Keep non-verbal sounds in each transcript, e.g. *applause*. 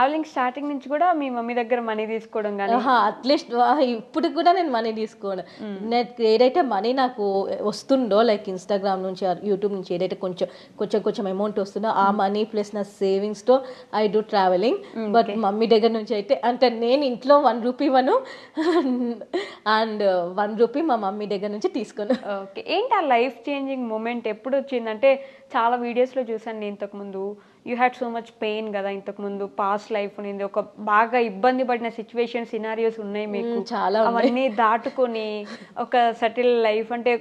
Travelling starting నుంచి కూడా మీ mummy దగ్గర మనీ తీసుకోవడం కానీ అట్లీస్ట్ ఇప్పుడు కూడా నేను మనీ తీసుకోను. నేను ఏదైతే మనీ నాకు వస్తుందో లైక్ ఇన్స్టాగ్రామ్ నుంచి యూట్యూబ్ నుంచి ఏదైతే కొంచెం కొంచెం కొంచెం అమౌంట్ వస్తుందో ఆ మనీ ప్లస్ నా సేవింగ్స్తో I do travelling but mummy దగ్గర నుంచి అయితే అంటే నేను ఇంట్లో వన్ రూపీ ఇవ్వను. అండ్ వన్ రూపీ మా మమ్మీ దగ్గర నుంచి తీసుకోను. ఓకే ఏంటి ఆ లైఫ్ చేంజింగ్ మూమెంట్ ఎప్పుడు వచ్చిందంటే చాలా వీడియోస్లో చూసాను నేను ఇంతకుముందు you had so much pain కదా ఇంతకుముందు పాస్ట్ లైఫ్ ఉంది ఒక బాగా ఇబ్బంది పడిన సిచ్యువేషన్ సినారియోస్ ఉన్నాయి మీకు. చాలా అవన్నీ దాటుకొని ఒక సెటిల్ లైఫ్ అంటే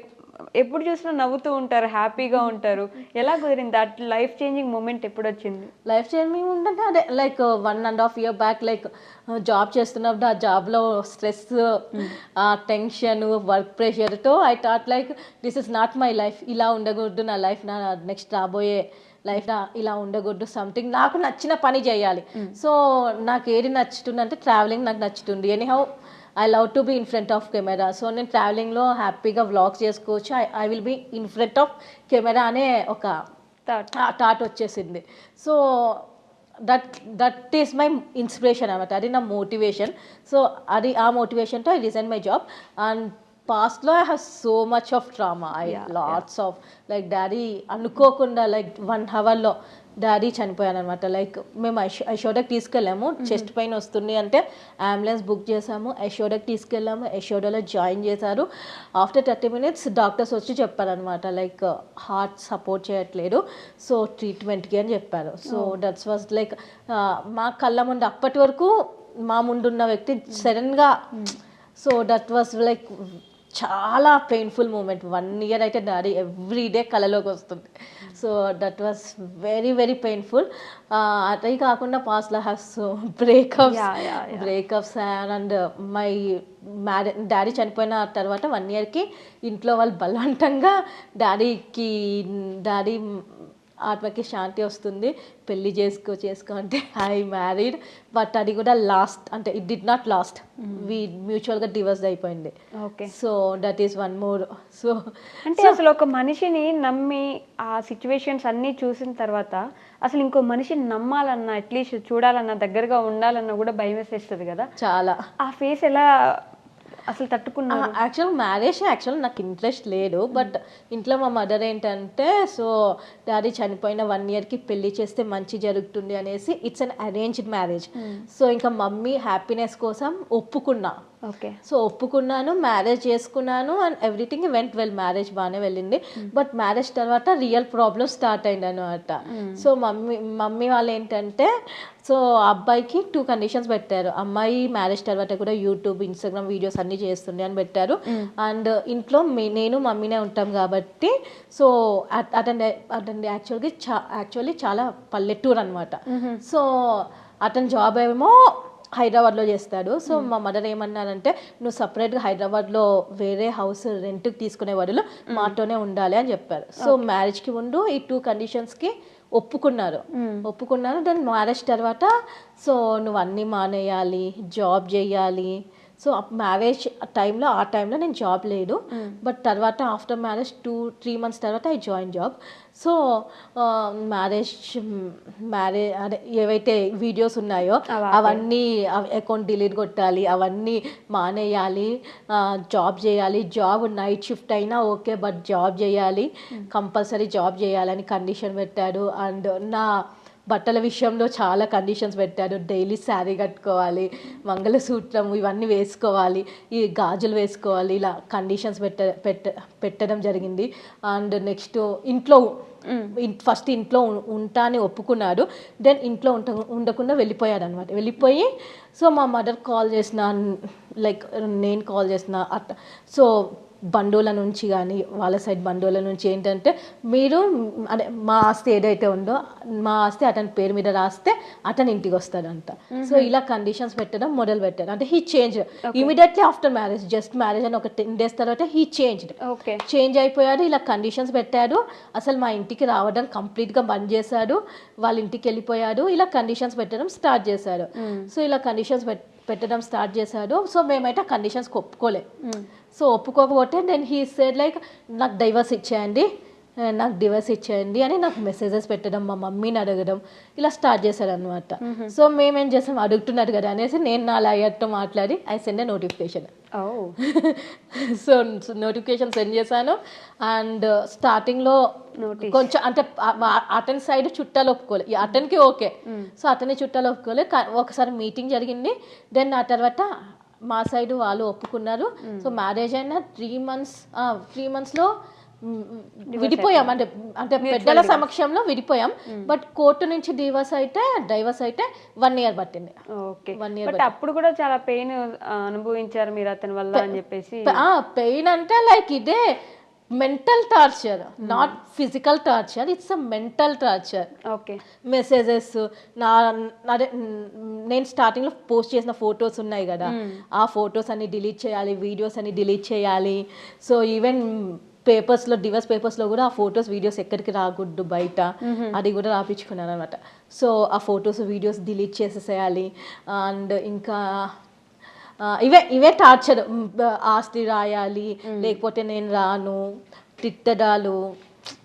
ఎప్పుడు చూసినా నవ్వుతూ ఉంటారు హ్యాపీగా ఉంటారు. ఎలా కుదిరింది? దట్ లైఫ్ చేంజింగ్ మూమెంట్ ఎప్పుడు వచ్చింది లైఫ్ చేంజింగ్ ఉందంటే అదే like one and half year back like job చేస్తున్నప్పుడు ఆ జాబ్లో స్ట్రెస్ ఆ tension work ప్రెషర్తో I thought like this is not my life ఇలా ఉండకూడదు నా లైఫ్ నా నెక్స్ట్ రాబోయే లైఫ్ ఇలా ఉండకూడదు సంథింగ్ నాకు నచ్చిన పని చేయాలి. సో నాకు ఏది నచ్చుతుంది అంటే ట్రావెలింగ్ నాకు నచ్చుతుంది. Anyhow I love to be in front of camera so నేను ట్రావెలింగ్లో హ్యాపీగా వ్లాగ్స్ చేసుకోవచ్చు. I I will be in front of camera అనే ఒక థాట్ వచ్చేసింది. So that that is my inspiration అనమాట అది నా మోటివేషన్ సో అది ఆ మోటివేషన్తో I resign my job and పాస్ట్లో I have so much of drama I lots of like daddy అనుకోకుండా లైక్ వన్ హవర్లో డాడీ చనిపోయాను అనమాట లైక్ మేము ఐషో ఐషోడకి తీసుకెళ్ళాము. చెస్ట్ పెయిన్ వస్తుంది అంటే అంబులెన్స్ బుక్ చేసాము ఐషోడకి తీసుకెళ్ళాము. ఐషోడలో జాయిన్ చేశారు. ఆఫ్టర్ థర్టీ మినిట్స్ డాక్టర్స్ వచ్చి చెప్పారనమాట లైక్ హార్ట్ సపోర్ట్ చేయట్లేదు. సో ట్రీట్మెంట్కి అని చెప్పారు. సో దట్స్ వాజ్ లైక్ మా కళ్ళ ముందు అప్పటి వరకు మా ముందున్న వ్యక్తి సడన్గా సో దట్ వాజ్ లైక్ చాలా పెయిన్ఫుల్ మూమెంట్ వన్ ఇయర్ అయితే డాడీ ఎవ్రీ డే కళలోకి వస్తుంది. So that was very very painful అదే కాకుండా పాస్లో have so breakups. Breakups and my marriage daddy చనిపోయిన తర్వాత వన్ ఇయర్కి ఇంట్లో వాళ్ళు బలవంతంగా డాడీకి డాడీ ఆత్మకి శాంతి వస్తుంది. పెళ్ళి చేసుకో చేసుకో అంటే ఐ మ్యారీడ్ బట్ అది కూడా లాస్ట్ అంటే it did not last we మ్యూచువల్గా divorce అయిపోయింది. Okay so that is one more so అంటే అసలు ఒక మనిషిని నమ్మి ఆ సిచ్యువేషన్స్ అన్నీ చూసిన తర్వాత అసలు ఇంకో మనిషిని నమ్మాలన్నా అట్లీస్ట్ చూడాలన్నా దగ్గరగా ఉండాలన్నా కూడా భయం వేసేస్తుంది కదా? చాలా. ఆ ఫేస్ ఎలా అసలు తట్టుకున్నారు యాక్చువల్ మ్యారేజ్ యాక్చువల్ నాకు ఇంట్రెస్ట్ లేదు బట్ ఇంట్లో మా మదర్ ఏంటంటే సో డాడీ చనిపోయిన వన్ ఇయర్కి పెళ్ళి చేస్తే మంచి జరుగుతుంది అనేసి it's an arranged marriage so ఇంకా మమ్మీ హ్యాపీనెస్ కోసం ఒప్పుకున్నా. ఓకే సో ఒప్పుకున్నాను మ్యారేజ్ చేసుకున్నాను and everything went well marriage బాగానే వెళ్ళింది. బట్ మ్యారేజ్ తర్వాత రియల్ ప్రాబ్లమ్ స్టార్ట్ అయింది అనమాట సో మమ్మీ మమ్మీ వాళ్ళు ఏంటంటే సో అబ్బాయికి టూ కండిషన్స్ పెట్టారు. అమ్మాయి మ్యారేజ్ తర్వాత కూడా యూట్యూబ్ ఇన్స్టాగ్రామ్ వీడియోస్ అన్ని చేస్తుంది అని పెట్టారు. అండ్ ఇంట్లో మీ- నేను మమ్మీనే ఉంటాం కాబట్టి సో అట్- అతని అతని యాక్చువల్గా చా యాక్చువల్లీ చాలా పల్లెటూరు అనమాట సో అతని జాబ్ ఏమో హైదరాబాద్లో చేస్తాడు. సో మా మదర్ ఏమన్నారంటే నువ్వు సపరేట్గా హైదరాబాద్లో వేరే హౌస్ రెంట్కి తీసుకునే బదులు మాతోనే ఉండాలి అని చెప్పారు. సో మ్యారేజ్కి ముందు ఈ టూ కండిషన్స్కి ఒప్పుకున్నారు. ఒప్పుకున్నారు. దాని మ్యారేజ్ తర్వాత సో నువ్వు అన్నీ మానేయాలి జాబ్ చేయాలి సో మ్యారేజ్ టైంలో ఆ టైంలో నేను జాబ్ లేదు. బట్ తర్వాత after marriage two three months తర్వాత I join job so marriage marriage అదే ఏవైతే వీడియోస్ ఉన్నాయో అవన్నీ. అకౌంట్ డిలీట్ కొట్టాలి అవన్నీ మానేయాలి జాబ్ చేయాలి. జాబ్ నైట్ షిఫ్ట్ అయినా ఓకే బట్ జాబ్ చేయాలి. కంపల్సరీ జాబ్ చేయాలని కండిషన్ పెట్టాడు. అండ్ నా బట్టల విషయంలో చాలా కండిషన్స్ పెట్టాడు. డైలీ శారీ కట్టుకోవాలి మంగళసూత్రం ఇవన్నీ వేసుకోవాలి ఈ గాజులు వేసుకోవాలి ఇలా కండిషన్స్ పెట్ట పెట్ట పెట్టడం జరిగింది. అండ్ నెక్స్ట్ ఇంట్లో ఫస్ట్ ఇంట్లో ఉంటా అని ఒప్పుకున్నాడు. దెన్ ఇంట్లో ఉంట ఉండకుండా వెళ్ళిపోయాడు అనమాట వెళ్ళిపోయి సో మా మదర్ కాల్ చేసిన లైక్ నేను కాల్ చేసిన అట్ సో బంధువుల నుంచి కానీ వాళ్ళ సైడ్ బంధువుల నుంచి ఏంటంటే మీరు అదే మా ఆస్తి ఏదైతే ఉందో మా ఆస్తి అతని పేరు మీద రాస్తే అతని ఇంటికి వస్తాడంట. సో ఇలా కండిషన్స్ పెట్టడం మొదలు పెట్టారు అంటే he change immediately after marriage just marriage అని ఒక టెన్ డేస్ తర్వాత హీ చేంజ్డ్ ఓకే చేంజ్ అయిపోయాడు ఇలా కండిషన్స్ పెట్టాడు. అసలు మా ఇంటికి రావడం కంప్లీట్గా బంద్ చేశాడు. వాళ్ళ ఇంటికి వెళ్ళిపోయాడు. ఇలా కండిషన్స్ పెట్టడం స్టార్ట్ చేశాడు. సో ఇలా కండిషన్స్ పెట్టడం స్టార్ట్ చేశాడు. సో మేమైతే ఆ కండిషన్స్కి ఒప్పుకోలే. సో ఒప్పుకోకపోతే దెన్ హీ సెడ్ లైక్ నాకు డైవర్స్ ఇచ్చేయండి. నాకు డివైస్ ఇచ్చేయండి అని నాకు మెసేజెస్ పెట్టడం మా మమ్మీని అడగడం ఇలా స్టార్ట్ చేశారు అనమాట సో మేమేం చేసాం అడుగుతున్నారు కదా అనేసి నేను నా లాయర్తో మాట్లాడి I send notification. *laughs* So notification send చేశాను. అండ్ స్టార్టింగ్లో. కొంచెం అంటే అతని సైడ్ చుట్టాలు ఒప్పుకోలే. ఈ అతనికి ఓకే. సో అతని చుట్టాలు ఒప్పుకోలే. ఒకసారి మీటింగ్ జరిగింది. దెన్ ఆ తర్వాత మా సైడ్ వాళ్ళు ఒప్పుకున్నారు. సో మ్యారేజ్ అయిన త్రీ మంత్స్ త్రీ మంత్స్లో విడిపోయాం. అంటే అంటే పెద్దల సమక్షంలో విడిపోయాం. బట్ కోర్టు నుంచి డివోర్స్ అయితే డైవర్స్ అయితే వన్ ఇయర్ పట్టింది. ఓకే. One year బట్ అప్పుడు కూడా చాలా పెయిన్ అనుభవించారు మీరు అతని వల్ల అని చెప్పేసి? పెయిన్ అంటే లైక్ ఇదే mental torture not physical torture it's a mental torture okay. Messages నా అదే నేను స్టార్టింగ్లో పోస్ట్ చేసిన ఫొటోస్ ఉన్నాయి కదా. ఆ ఫొటోస్ అన్ని డిలీట్ చేయాలి వీడియోస్ అన్ని డిలీట్ చేయాలి. సో ఈవెన్ పేపర్స్లో డివర్స్ పేపర్స్లో కూడా ఆ ఫొటోస్ వీడియోస్ ఎక్కడికి రాకూడదు బయట. అది కూడా రాపించుకున్నాను అనమాట సో ఆ ఫొటోస్ వీడియోస్ డిలీట్ చేసేసేయాలి. అండ్ ఇంకా ఇవే ఇవే టార్చర్. ఆస్తి రాయాలి. లేకపోతే నేను రాను. తిట్టడాలు.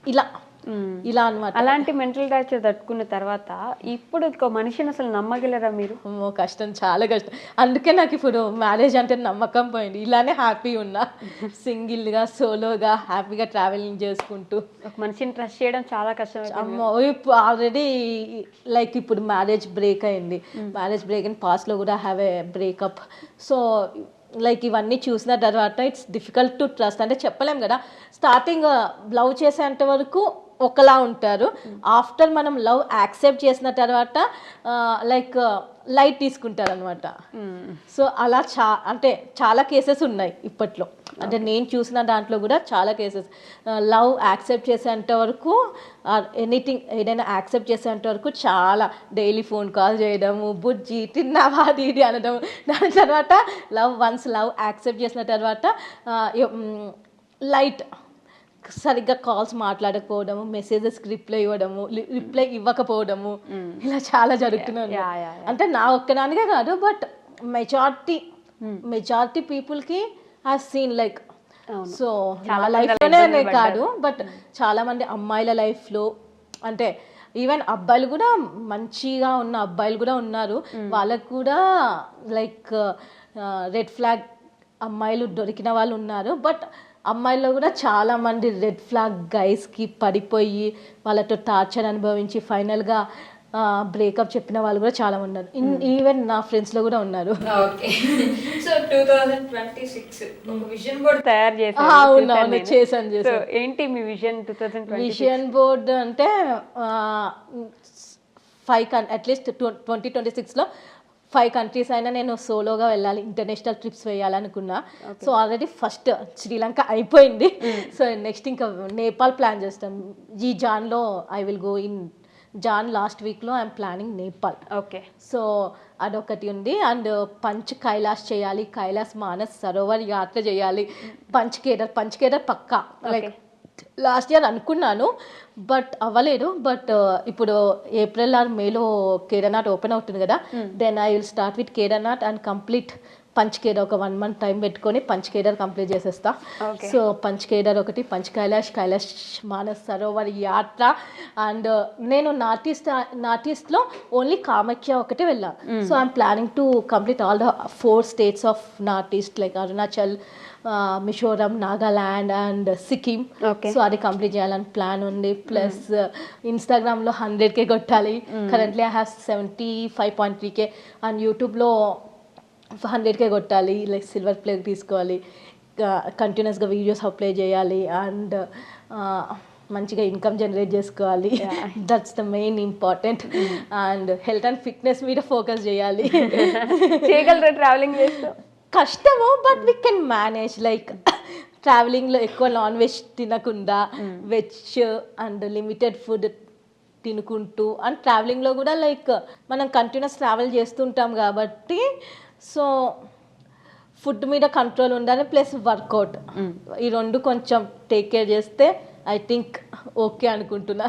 ఇలా. ఇలా అన్నమాట. అలాంటి మెంటల్ టార్చర్ తట్టుకున్న తర్వాత ఇప్పుడు ఒక మనిషిని అసలు నమ్మగలరా మీరు? కష్టం చాలా కష్టం. అందుకే నాకు ఇప్పుడు మ్యారేజ్ అంటే నమ్మకం పోయింది. ఇలానే హ్యాపీ ఉన్నా. సింగిల్గా సోలోగా హ్యాపీగా ట్రావెలింగ్ చేసుకుంటూ. ఒక మనిషిని ట్రస్ట్ చేయడం చాలా కష్టం అమ్మో ఇప్పుడు ఆల్రెడీ లైక్ ఇప్పుడు మ్యారేజ్ బ్రేక్ అయింది. మ్యారేజ్ బ్రేక్ అండ్ పాస్ట్లో కూడా have a breakup so like ఇవన్నీ చూసిన తర్వాత ఇట్స్ డిఫికల్ట్ టు ట్రస్ట్ అంటే చెప్పలేం కదా. స్టార్టింగ్ లవ్ చేసేంత వరకు ఒకలా ఉంటారు. ఆఫ్టర్ మనం లవ్ యాక్సెప్ట్ చేసిన తర్వాత లైక్ లైట్ తీసుకుంటారు అనమాట సో అలా చా అంటే చాలా కేసెస్ ఉన్నాయి ఇప్పట్లో. అంటే నేను చూసిన దాంట్లో కూడా చాలా కేసెస్ లవ్ యాక్సెప్ట్ చేసేంత వరకు ఎనీథింగ్ ఏదైనా యాక్సెప్ట్ చేసేంత వరకు చాలా డైలీ ఫోన్ కాల్ చేయడము బుజ్జి తిన్నావా ఇది అనడం. దాని తర్వాత లవ్ వన్స్ లవ్ యాక్సెప్ట్ చేసిన తర్వాత లైట్ సరిగ్గా కాల్స్ మాట్లాడకపోవడము మెసేజెస్ రిప్లై ఇవ్వడము రిప్లై ఇవ్వకపోవడము ఇలా చాలా yeah. అంటే నా ఒక్కదానికే కాదు బట్ మెజారిటీ మెజారిటీ పీపుల్కి హావ్ సీన్ లైక్. సో మంది లైఫ్లోనే కాదు బట్ చాలా మంది అమ్మాయిల లైఫ్లో అంటే ఈవెన్ అబ్బాయిలు కూడా మంచిగా ఉన్న అబ్బాయిలు కూడా ఉన్నారు. వాళ్ళకు కూడా లైక్ రెడ్ ఫ్లాగ్ అమ్మాయిలు దొరికిన వాళ్ళు ఉన్నారు. బట్ అమ్మాయిల్లో కూడా చాలా మంది రెడ్ ఫ్లాగ్ గైస్కి పడిపోయి వాళ్ళతో టార్చర్ అనుభవించి ఫైనల్గా బ్రేకప్ చెప్పిన వాళ్ళు కూడా చాలా ఉన్నారు. ఈవెన్ నా ఫ్రెండ్స్లో కూడా ఉన్నారు. So two thousand twenty six vision board తయారు చూశాను ఏంటి మీ విజన్ టూ థౌజండ్ బోర్డ్ అంటే ఫైవ్ కన్ అట్లీస్ట్ ట్వంటీ ట్వంటీ సిక్స్లో ఫైవ్ కంట్రీస్ అయినా నేను సోలోగా వెళ్ళాలి ఇంటర్నేషనల్ ట్రిప్స్ వేయాలనుకున్నా. సో ఆల్రెడీ ఫస్ట్ శ్రీలంక అయిపోయింది. *laughs* సో నెక్స్ట్ ఇంకా నేపాల్ ప్లాన్ చేస్తాం. ఈ జాన్లో I will go in June last వీక్లో I'm planning Nepal okay so అదొకటి ఉంది. అండ్ పంచ్ కైలాస్ చేయాలి. కైలాస్ మానస్ సరోవర్ యాత్ర చేయాలి. పంచ్ కేదర్ పంచ్ కేదర్ పక్కా. లైక్ లాస్ట్ ఇయర్ అనుకున్నాను బట్ అవ్వలేదు. బట్ ఇప్పుడు ఏప్రిల్ ఆర్ మేలో కేదార్నాథ్ ఓపెన్ అవుతుంది కదా then I will start with Kedarnath and complete Panch Kedar ఒక వన్ మంత్ టైం పెట్టుకొని పంచ్ కేదార్ కంప్లీట్ చేసేస్తా. సో పంచ్ కేదార్ ఒకటి పంచ్ కైలాష్ కైలాష్ మానస్ సరోవర్ యాత్ర అండ్ నేను నార్త్ ఈస్ట్ నార్త్ ఈస్ట్లో ఓన్లీ కామాఖ్య ఒకటే వెళ్ళాను so I'm planning to complete all the four states of north east like Arunachal Mizoram Nagaland and Sikkim. So అది కంప్లీట్ చేయాలని ప్లాన్ ఉంది. ప్లస్ ఇన్స్టాగ్రామ్లో హండ్రెడ్ కే కొట్టాలి. Currently I have seventy five point three K and యూట్యూబ్లో hundred K కొట్టాలి like silver play తీసుకోవాలి కంటిన్యూస్గా videos apply చేయాలి అండ్ మంచిగా ఇన్కమ్ జనరేట్ చేసుకోవాలి. That's the main important and health and fitness మీద ఫోకస్ చేయాలి. *laughs* చేయగలరా ట్రావెలింగ్ *coughs* చేస్తూ కష్టము but we can manage like ట్రావెలింగ్లో ఎక్కువ నాన్ వెజ్ తినకుండా వెజ్ అండ్ లిమిటెడ్ ఫుడ్ తినుకుంటూ అండ్ ట్రావెలింగ్లో కూడా లైక్ మనం కంటిన్యూస్ ట్రావెల్ చేస్తుంటాం కాబట్టి సో ఫుడ్ మీద కంట్రోల్ ఉండాలి ప్లస్ వర్కౌట్ ఈ రెండు కొంచెం టేక్ కేర్ చేస్తే ఐ థింక్ ఓకే అనుకుంటున్నా.